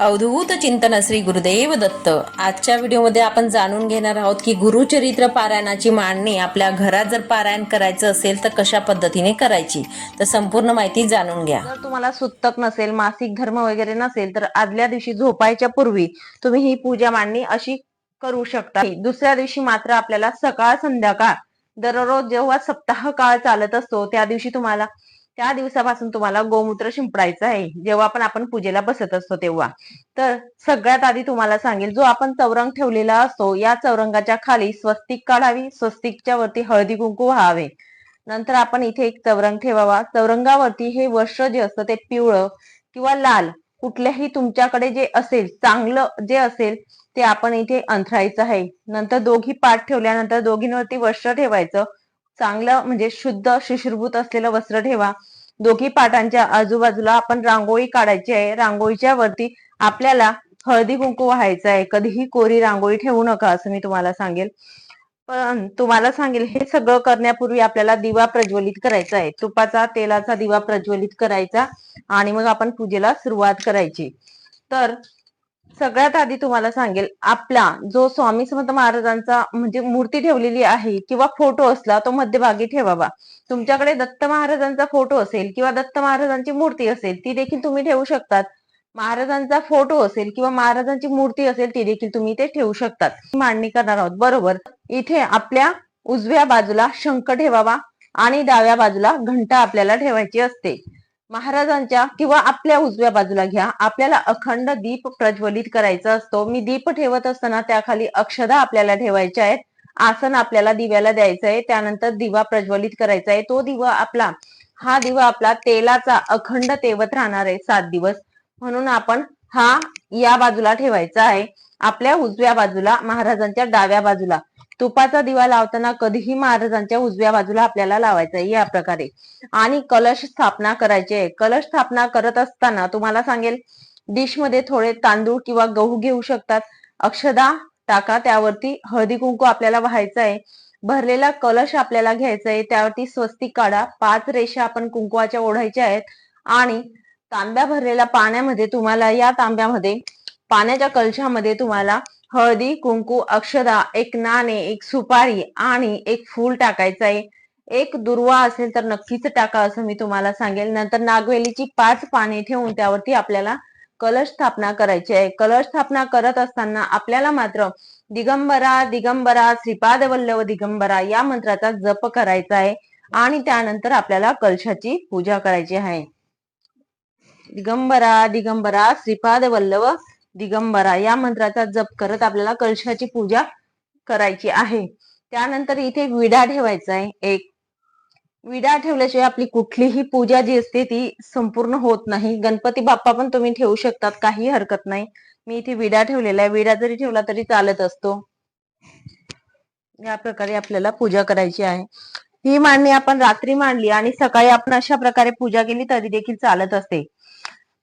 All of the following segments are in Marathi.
अवधूत चिंतन श्री गुरुदेव दत्त. आजच्या व्हिडिओमध्ये आपण जाणून घेणार आहोत की गुरुचरित्र पारायणाची मांडणी आपल्या घरात जर पारायण करायचं असेल तर कशा पद्धतीने करायची? तर संपूर्ण माहिती जाणून घ्या. जर तुम्हाला सुतक नसेल मासिक धर्म वगैरे नसेल तर आदल्या दिवशी झोपायच्या पूर्वी तुम्ही ही पूजा मांडणी अशी करू शकता. दुसऱ्या दिवशी मात्र आपल्याला सकाळ संध्याकाळ दररोज जेव्हा सप्ताह काळ चालत असतो त्या दिवशी तुम्हाला त्या दिवसापासून तुम्हाला गोमूत्र शिंपडायचं आहे. जेव्हा पण आपण पूजेला बसत असतो तेव्हा. तर सगळ्यात आधी तुम्हाला सांगेल जो आपण चौरंग ठेवलेला असतो या चौरंगाच्या खाली स्वस्तिक काढावी स्वस्तिकच्या वरती हळदी कुंकू व्हावे. नंतर आपण इथे एक चौरंग ठेवावा. चौरंगावरती हे वस्त्र जे असतं ते पिवळं किंवा लाल कुठल्याही तुमच्याकडे जे असेल चांगलं जे असेल ते आपण इथे अंथरायचं आहे. नंतर दोघी पाठ ठेवल्यानंतर दोघींवरती वस्त्र ठेवायचं. चांगलं म्हणजे शुद्ध शिशिरभूत असलेलं वस्त्र ठेवा. दोघी पाटांच्या आजूबाजूला आपण रांगोळी काढायची आहे. रांगोळीच्या वरती आपल्याला हळदी कुंकू व्हायचं आहे. कधीही कोरी रांगोळी ठेवू नका असं मी तुम्हाला सांगेल. पण तुम्हाला सांगेल हे सगळं करण्यापूर्वी आपल्याला दिवा प्रज्वलित करायचा आहे. तुपाचा तेलाचा दिवा प्रज्वलित करायचा आणि मग आपण पूजेला सुरुवात करायची. तर सगळ्यात आधी तुम्हाला सांगेल आपला जो स्वामी समर्थ महाराजांचा म्हणजे मूर्ती ठेवलेली आहे किंवा फोटो असला तो मध्यभागी ठेवावा. तुमच्याकडे दत्त महाराजांचा फोटो असेल किंवा दत्त महाराजांची मूर्ती असेल ती देखील तुम्ही ठेवू शकतात. महाराजांचा फोटो असेल किंवा महाराजांची मूर्ती असेल ती देखील तुम्ही ते ठेवू शकतात. मांडणी करणार आहोत. बरोबर. इथे आपल्या उजव्या बाजूला शंख ठेवावा आणि डाव्या बाजूला घंटा आपल्याला ठेवायची असते. महाराजांच्या किंवा आपल्या उजव्या बाजूला घ्या. आपल्याला अखंड दीप प्रज्वलित करायचा असतो. मी दीप ठेवत असताना त्याखाली अक्षदा आपल्याला ठेवायच्या आहेत. आसन आपल्याला दिव्याला द्यायचं आहे. त्यानंतर दिवा प्रज्वलित करायचा आहे. तो दिवा आपला हा दिवा आपला तेलाचा अखंड तेवत राहणार आहे सात दिवस. म्हणून आपण हा या बाजूला ठेवायचा आहे. आपल्या उजव्या बाजूला महाराजांच्या डाव्या बाजूला. तुपाचा दिवा लावताना कधीही महाराजांच्या उजव्या बाजूला आपल्याला लावायचा आहे या प्रकारे. आणि कलश स्थापना करायची. आहे कलश स्थापना करत असताना तुम्हाला सांगेल डिशमध्ये थोडे तांदूळ किंवा गहू घेऊ शकतात. अक्षदा टाका त्यावरती हळदी कुंकू आपल्याला व्हायचं आहे भरलेला कलश आपल्याला घ्यायचा आहे त्यावरती स्वस्तिक काढा. पाच रेषा आपण कुंकुवाच्या ओढायच्या आहेत. आणि तांब्या भरलेल्या पाण्यामध्ये तुम्हाला या तांब्यामध्ये पाण्याच्या कलशामध्ये तुम्हाला हळदी कुंकू अक्षदा एक नाणे एक सुपारी आणि एक फूल टाकायचं आहे. एक दुर्वा असेल तर नक्कीच टाका असं मी तुम्हाला सांगेल. नंतर नागवेलीची पाच पाने ठेवून त्यावरती आपल्याला कलश स्थापना करायची आहे. कलश स्थापना करत असताना आपल्याला मात्र दिगंबरा दिगंबरा श्रीपाद वल्लभ दिगंबरा या मंत्राचा जप करायचा आहे आणि त्यानंतर आपल्याला कलशाची पूजा करायची आहे. दिगंबरा दिगंबरा श्रीपाद वल्लभ दिगंबरा या मंत्राचा जप करत आपल्याला कलशाची पूजा करायची आहे. त्यानंतर इथे विडा ठेवायचा आहे. एक विडा ठेवल्याशिवाय आपली कुठलीही पूजा जी असते ती संपूर्ण होत नाही. गणपती बाप्पा पण तुम्ही ठेवू शकतात काही हरकत नाही. मी इथे विडा ठेवलेला आहे. विडा जरी ठेवला तरी चालत असतो. या प्रकारे आपल्याला पूजा करायची आहे. ही मांडणी आपण रात्री मांडली आणि सकाळी आपण अशा प्रकारे पूजा केली तरी देखील चालत असते.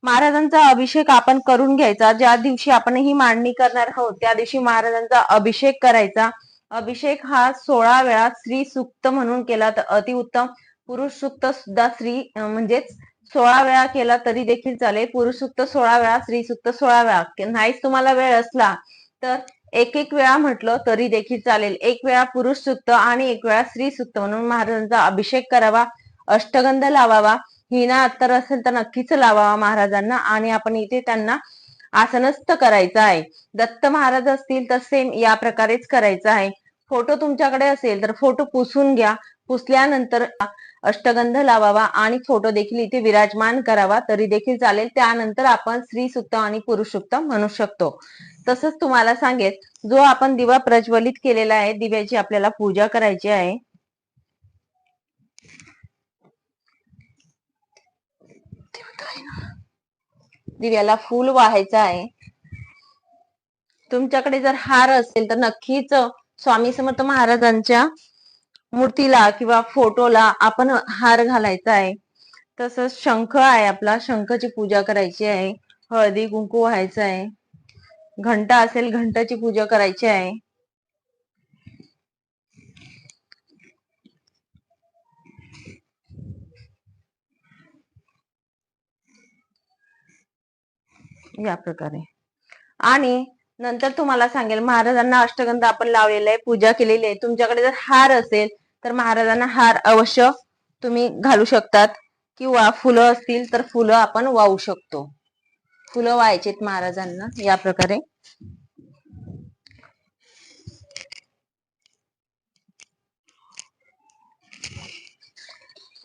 महाराजांचा अभिषेक आपण करून घ्यायचा. ज्या दिवशी आपण ही मांडणी करणार आहोत त्या दिवशी महाराजांचा अभिषेक करायचा. अभिषेक हा सोळा वेळा स्त्री सुक्त म्हणून केला तर अतिउत्तम पुरुष सुक्त सुद्धा स्त्री म्हणजेच सोळा वेळा केला तरी देखील चालेल. पुरुष सुक्त सोळा वेळा स्त्री सुक्त सोळा वेळा. नाहीच तुम्हाला वेळ असला तर एक एक वेळा म्हटलं तरी देखील चालेल. एक वेळा पुरुष सुक्त आणि एक वेळा स्त्री सुक्त म्हणून महाराजांचा अभिषेक करावा. अष्टगंध लावावा. हिना अत्तर असेल तर नक्कीच लावावा महाराजांना आणि आपण इथे त्यांना आसनस्थ करायचं आहे. दत्त महाराज असतील तर सेम या प्रकारेच करायचं आहे. फोटो तुमच्याकडे असेल तर फोटो पुसून घ्या. पुसल्यानंतर अष्टगंध लावावा आणि फोटो देखील इथे विराजमान करावा. तरी देखील चालेल. त्यानंतर आपण स्त्री सुक्त आणि पुरुष सुक्त म्हणू शकतो. तसंच तुम्हाला सांगेल जो आपण दिवा प्रज्वलित केलेला आहे दिव्याची आपल्याला पूजा करायची आहे. दिव्याला फूल वाहायचं आहे. तुमच्याकडे जर हार असेल तर नक्कीच स्वामी समर्थ महाराजांच्या मूर्तीला किंवा फोटोला आपण हार घालायचा आहे. तसंच शंख आहे आपला शंखची पूजा करायची आहे. हळदी कुंकू व्हायचं आहे. घंटा असेल घंटाची पूजा करायची आहे. या प्रकारे. आणि नंतर तुम्हाला सांगेल महाराजांना अष्टगंध आपण लावलेला आहे पूजा केलेली आहे. तुमच्याकडे जर हार असेल तर महाराजांना हार अवश्य तुम्ही घालू शकतात. किंवा फुलं असतील तर फुलं आपण वाहू शकतो. फुलं व्हायचेत महाराजांना या प्रकारे.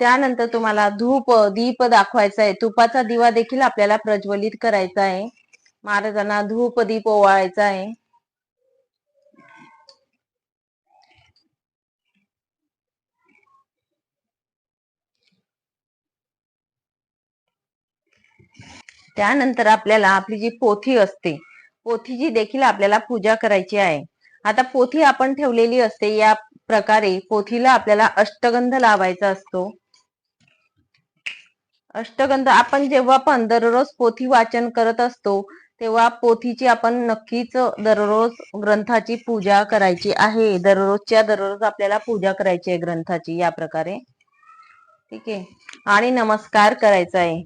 त्यानंतर तुम्हाला धूप दीप दाखवायचा आहे तुपाचा दिवा देखील आपल्याला प्रज्वलित करायचा आहे महाराजांना धूप दीप ओवाळायचा आहे त्यानंतर आपल्याला आपली जी पोथी असते पोथीची देखील आपल्याला पूजा करायची आहे. आता पोथी आपण ठेवलेली असते या प्रकारे पोथीला आपल्याला अष्टगंध लावायचा असतो. अष्टगंध आपण जेव्हा पण दररोज पोथी वाचन करत असतो तेव्हा पोथीची आपण नक्कीच दररोज ग्रंथाची पूजा करायची आहे. दररोजच्या दररोज आपल्याला पूजा करायची आहे ग्रंथाची या प्रकारे. ठीक आहे. आणि नमस्कार करायचा आहे.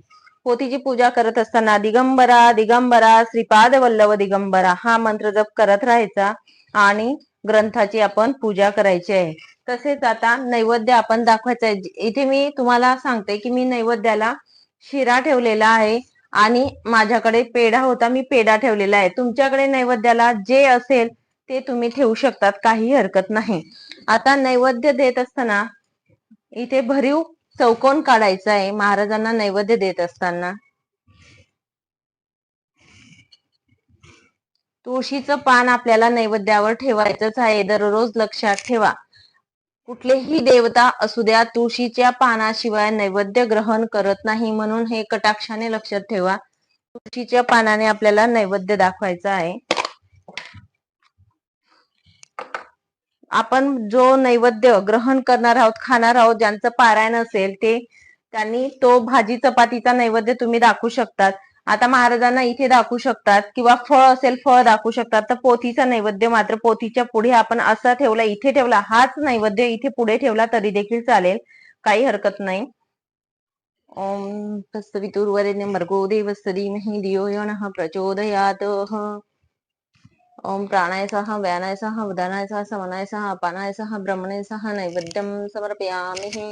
पोथीची पूजा करत असताना दिगंबरा दिगंबरा श्रीपाद वल्लभ दिगंबरा हा मंत्र जप करत राहायचा आणि ग्रंथाची आपण पूजा करायची आहे. तसेच आता नैवेद्य आपण दाखवायचं आहे इथे मी तुम्हाला सांगते की मी नैवेद्याला शिरा ठेवलेला आहे आणि माझ्याकडे पेढा होता मी पेढा ठेवलेला आहे. तुमच्याकडे नैवेद्याला जे असेल ते तुम्ही ठेवू शकतात काही हरकत नाही. आता नैवेद्य देत असताना इथे भरीव चौकोन काढायचा आहे महाराजांना नैवेद्य देत असताना. तुळशीचं पान आपल्याला नैवेद्यावर ठेवायचंच आहे दररोज लक्षात ठेवा. कुठलेही देवता असू द्या तुळशीच्या पानाशिवाय नैवेद्य ग्रहण करत नाही म्हणून हे कटाक्षाने लक्षात ठेवा. तुळशीच्या पानाने आपल्याला नैवेद्य दाखवायचा आहे. आपण जो नैवेद्य ग्रहण करणार आहोत खाणार आहोत ज्यांचं पारायण असेल ते त्यांनी तो भाजी चपातीचा नैवेद्य तुम्ही दाखवू शकतात. आता महाराजांना इथे दाखवू शकतात किंवा फळ असेल फळ दाखवू शकतात. तर पोथीचा नैवेद्य मात्र पोथीच्या पुढे आपण असा ठेवला इथे ठेवला हाच नैवेद्य इथे पुढे ठेवला तरी देखील चालेल. काही हरकत नाही. ओम तस्वितुर्वरेण्यं भर्गो देवस्य धीमहि धियो यो नः प्रचोदयात्. ओम प्राणाय सह व्यानाय सह उदानाय सह समनाय सह अपानाय सह ब्रह्मणे सह नैवेद्यम समर्पयामि.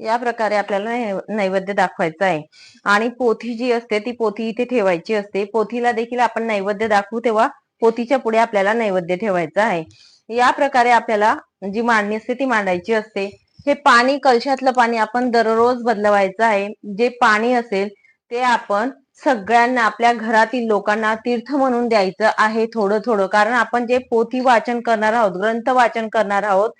या प्रकारे आपल्याला नैवेद्य दाखवायचा आहे. आणि पोथी जी असते ती पोथी इथे ठेवायची असते. पोथीला देखील आपण नैवेद्य दाखवू तेव्हा पोथीच्या पुढे आपल्याला नैवेद्य ठेवायचं आहे. या प्रकारे आपल्याला जी मांडणी असते ती मांडायची असते. हे पाणी कलशातलं पाणी आपण दररोज बदलवायचं आहे. जे पाणी असेल ते आपण सगळ्यांना आपल्या घरातील लोकांना तीर्थ म्हणून द्यायचं आहे थोडं थोडं. कारण आपण जे पोथी वाचन करणार आहोत ग्रंथ वाचन करणार आहोत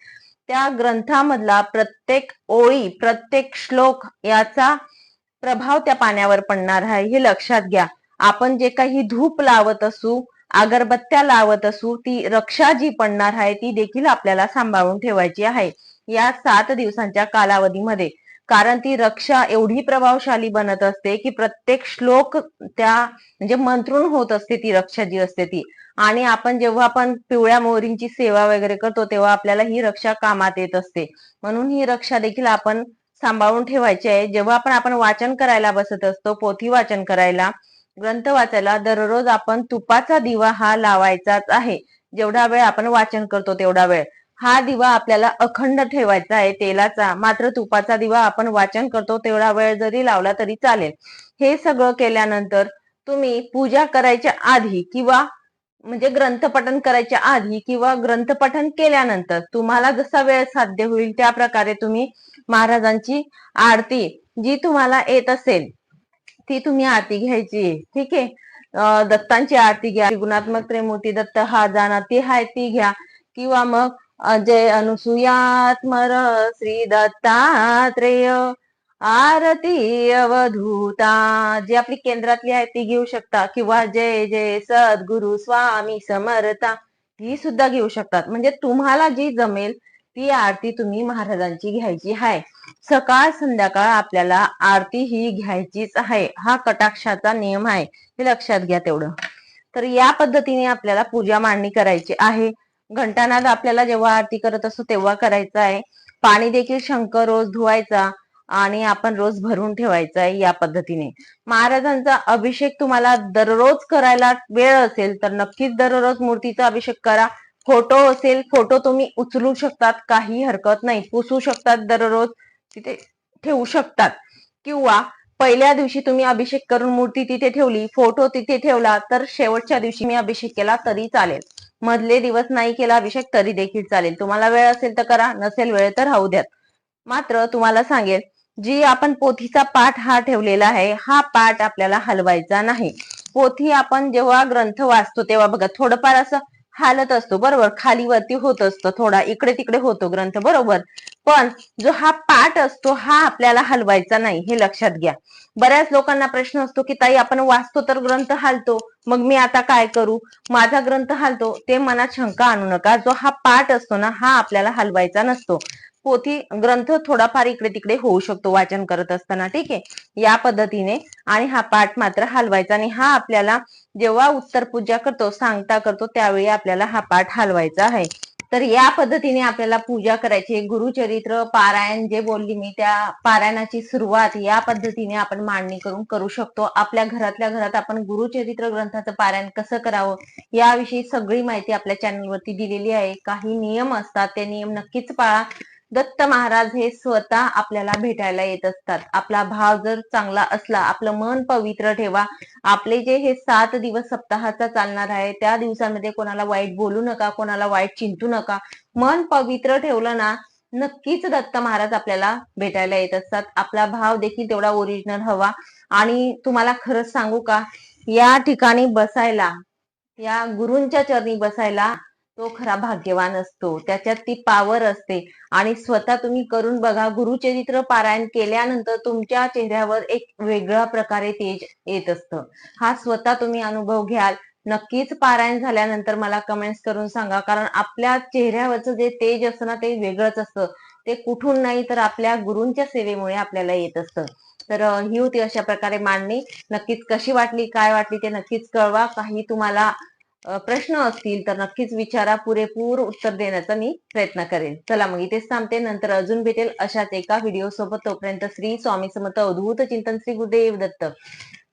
त्या ग्रंथामधला प्रत्येक ओळी प्रत्येक श्लोक याचा प्रभाव त्या पाण्यावर पडणार आहे. हे लक्षात घ्या. आपण जे काही धूप लावत असू अगरबत्त्या लावत असू ती रक्षा जी पडणार आहे ती देखील आपल्याला सांभाळून ठेवायची आहे. या सात दिवसांच्या कालावधीमध्ये. कारण ती रक्षा एवढी प्रभावशाली बनत असते की प्रत्येक श्लोक त्या म्हणजे मंत्रून होत असते ती रक्षा जी असते ती. आणि आपण जेव्हा आपण पिवळ्या मोहरींची सेवा वगैरे करतो तेव्हा आपल्याला ही रक्षा कामात येत असते. म्हणून ही रक्षा देखील आपण सांभाळून ठेवायची आहे. जेव्हा आपण आपण वाचन करायला बसत असतो पोथी वाचन करायला ग्रंथ वाचायला दररोज आपण तुपाचा दिवा हा लावायचाच आहे. जेवढा वेळ आपण वाचन करतो तेवढा वेळ. हा दिवा आपल्याला अखंड ठेवायचा आहे. तेलाचा मात्र तुपाचा दिवा आपण वाचन करतो तेवढा वेळ जरी लावला तरी चालेल. हे सगळं केल्यानंतर तुम्ही पूजा करायच्या आधी किंवा म्हणजे ग्रंथपठन करायच्या आधी किंवा ग्रंथपठन केल्यानंतर तुम्हाला जसा वेळ साध्य होईल त्या प्रकारे तुम्ही महाराजांची आरती जी तुम्हाला येत असेल ती तुम्ही आरती घ्यायची. ठीक आहे? दत्तांची आरती घ्या गुणात्मक त्रिमूर्ती दत्त हा जाणा ती हाय ती घ्या. किंवा मग जय अनुसुयात्मर श्री दत्तात्रेय आरती अवधूता जी आपली केंद्रातली आहे ती घेऊ शकता. किंवा जय जय सद्गुरु स्वामी समर्था ती सुद्धा घेऊ शकतात. म्हणजे तुम्हाला जी जमेल ती आरती तुम्ही महाराजांची घ्यायची आहे. सकाळ संध्याकाळ आपल्याला आरती ही घ्यायचीच आहे. हा कटाक्षाचा नियम आहे. हे लक्षात घ्या तेवढं. तर या पद्धतीने आपल्याला पूजा मांडणी करायची आहे. घंटानाद आपल्याला जेव्हा आरती करत असतो तेव्हा करायचा आहे. पाणी देखील शंकर रोज धुवायचा. आणि आपण रोज भरून ठेवायचा आहे या पद्धतीने. महाराजांचा अभिषेक तुम्हाला दररोज करायला वेळ असेल तर नक्कीच दररोज मूर्तीचा अभिषेक करा. फोटो असेल फोटो तुम्ही उचलू शकतात काही हरकत नाही. पुसू शकतात दररोज तिथे ठेवू शकतात. किंवा पहिल्या दिवशी तुम्ही अभिषेक करून मूर्ती तिथे ठेवली फोटो तिथे ठेवला तर शेवटच्या दिवशी मी अभिषेक केला तरी चालेल. मधले दिवस नाही केला अभिषेक तरी देखील चालेल. तुम्हाला वेळ असेल तर करा नसेल वेळ तर राहू द्यात. मात्र तुम्हाला सांगेल जी आपण पोथीचा पाठ हा ठेवलेला आहे हा पाठ आपल्याला हलवायचा नाही. पोथी आपण जेव्हा ग्रंथ वाचतो तेव्हा बघा थोडंफार असं हालत असतो बरोबर? खाली वरती होत असतो थोडा इकडे तिकडे होतो ग्रंथ बरोबर? पण जो हा पाठ असतो हा आपल्याला हलवायचा नाही हे लक्षात घ्या. बऱ्याच लोकांना प्रश्न असतो की ताई आपण वाचतो तर ग्रंथ हालतो मग मी आता काय करू? माझा ग्रंथ हालतो. ते मनात शंका आणू नका. जो हा पाठ असतो ना हा आपल्याला हलवायचा नसतो. पोथी ग्रंथ थोडाफार इकडे तिकडे होऊ शकतो वाचन करत असताना ठीक आहे? या पद्धतीने. आणि हा पाठ मात्र हलवायचा आणि हा आपल्याला जेव्हा उत्तर पूजा करतो सांगता करतो त्यावेळी आपल्याला हा पाठ हलवायचा आहे. तर या पद्धतीने आपल्याला पूजा करायची गुरुचरित्र पारायण जे बोलली मी त्या पारायणाची सुरुवात या पद्धतीने आपण मांडणी करून करू शकतो. आपल्या घरातल्या घरात आपण गुरुचरित्र ग्रंथाचं पारायण कसं करावं याविषयी सगळी माहिती आपल्या चॅनलवरती दिलेली आहे. काही नियम असतात ते नियम नक्कीच पाळा. दत्त महाराज हे स्वतः आपल्याला भेटायला येत असतात. आपला भाव जर चांगला असला आपलं मन पवित्र ठेवा. आपले जे हे सात दिवस सप्ताहाचा चालणार आहे त्या दिवसांमध्ये कोणाला वाईट बोलू नका कोणाला वाईट चिंतू नका. मन पवित्र ठेवलं ना नक्कीच दत्त महाराज आपल्याला भेटायला येत असतात. आपला भाव देखील तेवढा ओरिजिनल हवा. आणि तुम्हाला खरंच सांगू का या ठिकाणी बसायला या गुरूंच्या चरणी बसायला तो खरा भाग्यवान असतो. त्याच्यात ती पावर असते. आणि स्वतः तुम्ही करून बघा गुरुचरित्र पारायण केल्यानंतर तुमच्या चेहऱ्यावर एक वेगळ्या प्रकारे तेज येत असतं. हा स्वतः तुम्ही अनुभव घ्याल. नक्कीच पारायण झाल्यानंतर मला कमेंट्स करून सांगा. कारण आपल्या चेहऱ्यावरचं जे तेज असतं ना ते वेगळंच असतं. ते कुठून नाही तर आपल्या गुरूंच्या सेवेमुळे आपल्याला येत असतं. तर ही होती अशा प्रकारे मांडणी. नक्कीच कशी वाटली काय वाटली ते नक्कीच कळवा. काही तुम्हाला प्रश्न असतील तर नक्कीच विचारा पुरेपूर उत्तर देण्याचा मी प्रयत्न करेन. चला मग इथेच थांबते नंतर अजून भेटेल अशाच एका व्हिडिओ सोबत. तोपर्यंत श्री स्वामी समर्थ अवधूत चिंतन श्री गुरुदेव दत्त.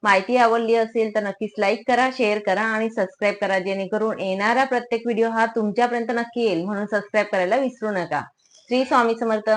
माहिती आवडली असेल तर नक्कीच लाईक करा शेअर करा आणि सबस्क्राईब करा जेणेकरून येणारा प्रत्येक व्हिडिओ हा तुमच्यापर्यंत नक्की येईल. म्हणून सबस्क्राईब करायला विसरू नका. श्री स्वामी समर्थ.